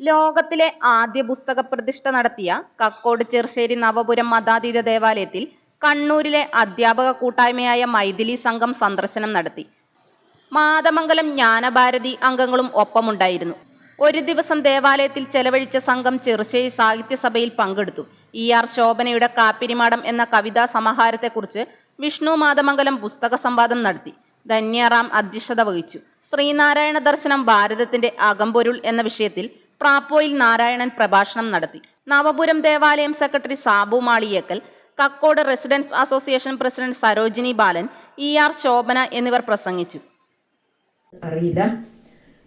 ലോകത്തിലെ ആദ്യ പുസ്തക പ്രതിഷ്ഠ നടത്തിയ കക്കോട് ചെറുശ്ശേരി നവപുരം മതാതീത ദേവാലയത്തിൽ കണ്ണൂരിലെ അധ്യാപക കൂട്ടായ്മയായ മൈഥിലി സംഘം സന്ദർശനം നടത്തി. മാതമംഗലം ജ്ഞാനഭാരതി അംഗങ്ങളും ഒപ്പമുണ്ടായിരുന്നു. ഒരു ദിവസം ദേവാലയത്തിൽ ചെലവഴിച്ച സംഘം ചെറുശ്ശേരി സാഹിത്യസഭയിൽ പങ്കെടുത്തു. ഇ ആർ ശോഭനയുടെ കാപ്പിരിമാടം എന്ന കവിതാ സമാഹാരത്തെക്കുറിച്ച് വിഷ്ണു മാതമംഗലം പുസ്തക സംവാദം നടത്തി. ധന്യാറാം അധ്യക്ഷത വഹിച്ചു. ശ്രീനാരായണ ദർശനം ഭാരതത്തിന്റെ അകമ്പൊരുൾ എന്ന വിഷയത്തിൽ പ്രാപ്പോയിൽ നാരായണൻ പ്രഭാഷണം നടത്തി. നവപുരം ദേവാലയം secretary Sabu Maliyekkal Kakkod residence association president Sarojini Balan E R Shobhana എന്നിവർ പ്രസംഗിച്ചു. അറിയില്ല.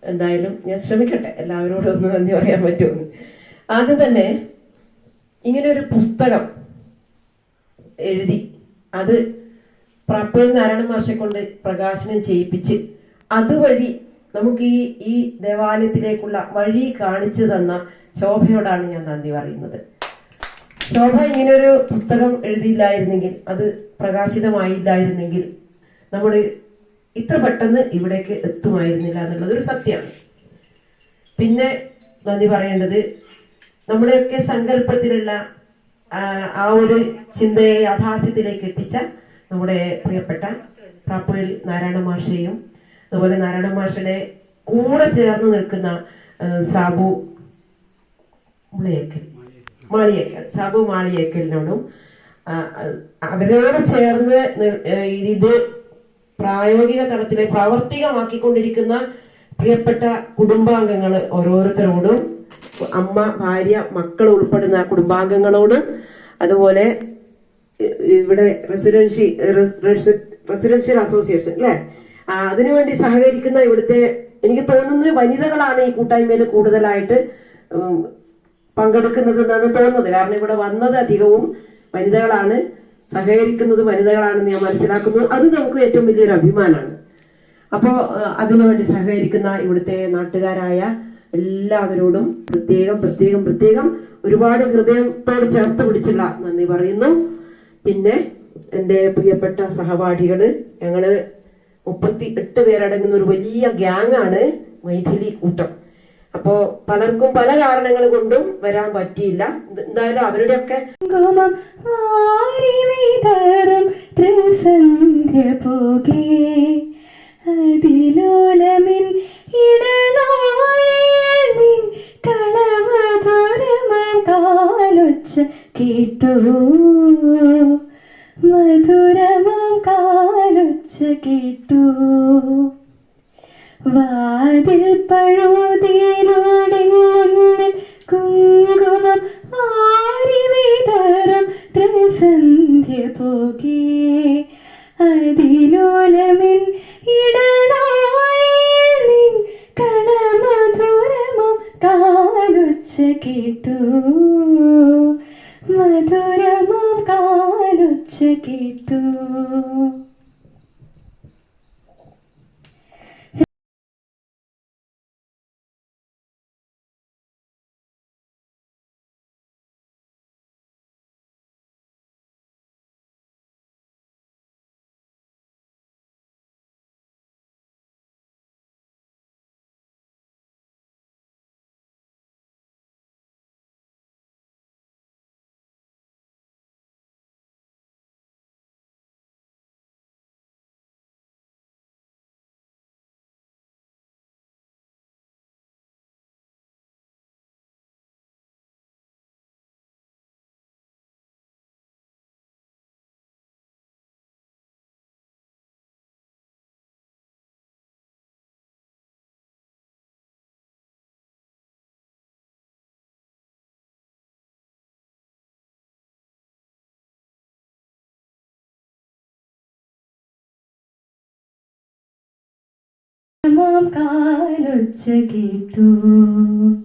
എന്തായാലും ഞാൻ ശ്രമിക്കട്ടെ. എല്ലാവരോടും ഒന്ന് നന്ദി പറയാൻ പറ്റുമെന്ന്. ആദ്യം തന്നെ ഇങ്ങനെ ഒരു പുസ്തകം എഴുതി അത് പ്രാപ്പോയിൽ നാരായണ മാഷെ കൊണ്ട് പ്രകാശനം ചെയ്യിപ്പിച്ച് അതുവഴി നമുക്ക് ഈ ഈ ദേവാലയത്തിലേക്കുള്ള വഴി കാണിച്ചു തന്ന ശോഭയോടാണ് ഞാൻ നന്ദി പറയുന്നത്. ശോഭ ഇങ്ങനൊരു പുസ്തകം എഴുതിയില്ലായിരുന്നെങ്കിൽ അത് പ്രകാശിതമായില്ലായിരുന്നെങ്കിൽ നമ്മൾ ഇത്ര പെട്ടെന്ന് ഇവിടേക്ക് എത്തുമായിരുന്നില്ല എന്നുള്ളത് ഒരു സത്യമാണ്. പിന്നെ നന്ദി പറയേണ്ടത് നമ്മുടെയൊക്കെ സങ്കല്പത്തിലുള്ള ആ, ആ ഒരു ചിന്തയെ യാഥാർത്ഥ്യത്തിലേക്ക് എത്തിച്ച നമ്മുടെ പ്രിയപ്പെട്ട പ്രാപ്പുവിൽ നാരായണ മാഷയും അതുപോലെ നാരായണ മാഷയുടെ കൂടെ ചേർന്ന് നിൽക്കുന്ന സാബു മുളയേക്കൽ. മാളിയേക്കൽ. സാബു മാളിയേക്കലിനോടും അവരോട് ചേർന്ന് ഇത് പ്രായോഗിക തലത്തിലെ പ്രാവർത്തികമാക്കിക്കൊണ്ടിരിക്കുന്ന പ്രിയപ്പെട്ട കുടുംബാംഗങ്ങൾ ഓരോരുത്തരോടും അമ്മ ഭാര്യ മക്കൾ ഉൾപ്പെടുന്ന കുടുംബാംഗങ്ങളോട് അതുപോലെ ഇവിടെ റെസിഡൻഷ്യൽ റെസിഡൻഷ്യൽ അസോസിയേഷൻ അല്ലെ? അതിനുവേണ്ടി സഹകരിക്കുന്ന ഇവിടുത്തെ എനിക്ക് തോന്നുന്നത് വനിതകളാണ് ഈ കൂട്ടായ്മയിൽ കൂടുതലായിട്ട് പങ്കെടുക്കുന്നത് എന്നാണ് തോന്നുന്നത്. കാരണം ഇവിടെ വന്നത് അധികവും വനിതകളാണ്. സഹകരിക്കുന്നത് വനിതകളാണെന്ന് ഞാൻ മനസ്സിലാക്കുന്നു. അത് നമുക്ക് ഏറ്റവും വലിയൊരു അഭിമാനമാണ്. അപ്പോൾ അതിനുവേണ്ടി സഹകരിക്കുന്ന ഇവിടുത്തെ നാട്ടുകാരായ എല്ലാവരോടും പ്രത്യേകം പ്രത്യേകം പ്രത്യേകം ഒരുപാട് ഹൃദയത്തോട് ചേർത്ത് പിടിച്ചുള്ള നന്ദി പറയുന്നു. പിന്നെ എന്റെ പ്രിയപ്പെട്ട സഹപാഠികൾ ഞങ്ങൾ മുപ്പത്തി എട്ട് പേരടങ്ങുന്ന ഒരു വലിയ ഗ്യാങ് ആണ് മൈഥിലി കൂട്ടം. അപ്പോ പലർക്കും പല കാരണങ്ങൾ കൊണ്ടും വരാൻ പറ്റിയില്ല. എന്തായാലും അവരുടെയൊക്കെ അതിലോലമിൻ കളമധുരമാം കാലൊച്ച കേട്ടു വാതിൽ പഴുതിയിലൂടെ കുങ്കുമം ആരി വിതറും. ത്രിസന്ധ്യ പോകേ. അതിലോലമിൻ ഇടനാഴിയിൽ കണമധുരമോ കാലൊച്ച കേട്ടു. മധുരമം കാലൊച്ച കേട്ടു. മാം കാലൊച്ച കേട്ടു താങ്ക്